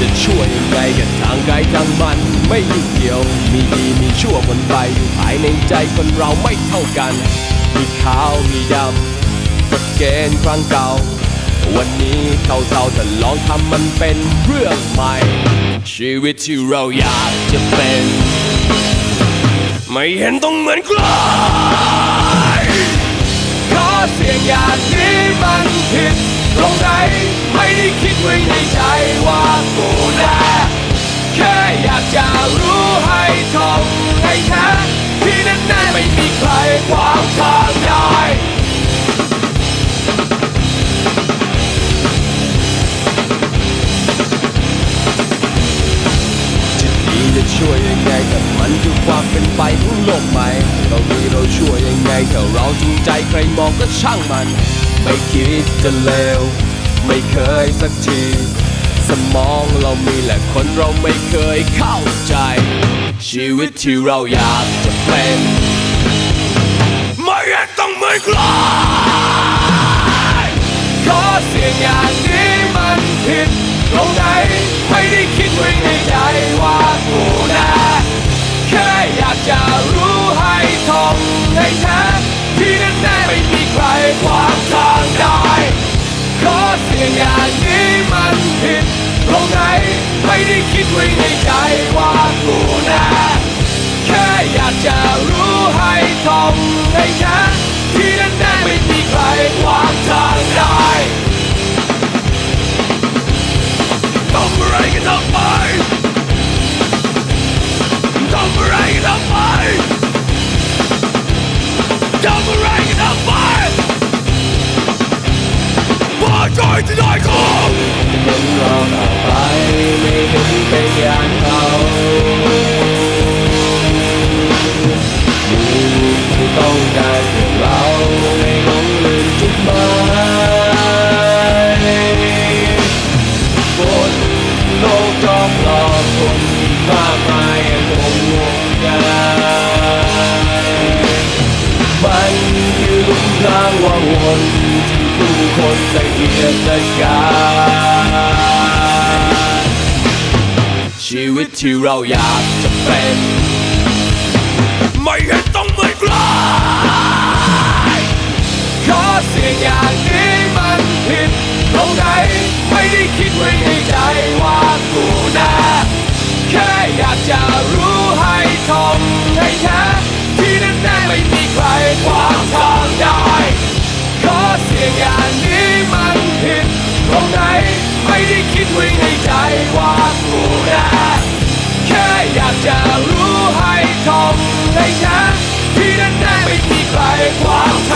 จะช่วยยังไงกันทางกายทางมัน ไม่ยุ่งเกี่ยว มีดีมีชั่วบนไปอยู่ภายในใจคนเราไม่เท่ากัน มีขาวมีดำกฎเกณฑ์ครั้งเก่า วันนี้เท่าๆแต่ลองทำมันเป็นเรื่องใหม่ ชีวิตที่เราอยากจะเป็น ไม่เห็นต้องเหมือนใครขอเสียงอย่างนี้มันผิดตรงไหนไม่ได้คิดไว้ในใจ คือความเป็นไปของโลกใหม่เราดีเราช่วยยังไงถ้าเราจริงใจใครมองก็ช่างมัน ไม่คิดจะเลว ไม่เคยสักที สมองเรามีแหละคนเราไม่เคยเข้าใจ ชีวิตที่เราอยากจะเป็นไม่ต้องเหมือนใครขอเสียงอย่างนี้มันผิดตรงไหนไม่ได้คิดไว้ อเสียงอย่างนี้มันผิดตรงไหนไม่ได้คิดไว้ในใจว่ากูแน่ คือลุมพรางวังวนที่ผู้คนตะเกียกตะกายชีวิตที่เราอยากจะเป็น ไม่เห็นต้องเหมือนใครขอเสียงอย่างนี้มันผิดตรงไหนไม่ได้คิดไว้ในใจว่ากูน่แค่อยากจะรู้ ไม่ได้คิดไว้ในใจว่ากูนะแค่อยากจะรู้ให้ท่องให้แท้ที่แน่ไม่มีใครกวางท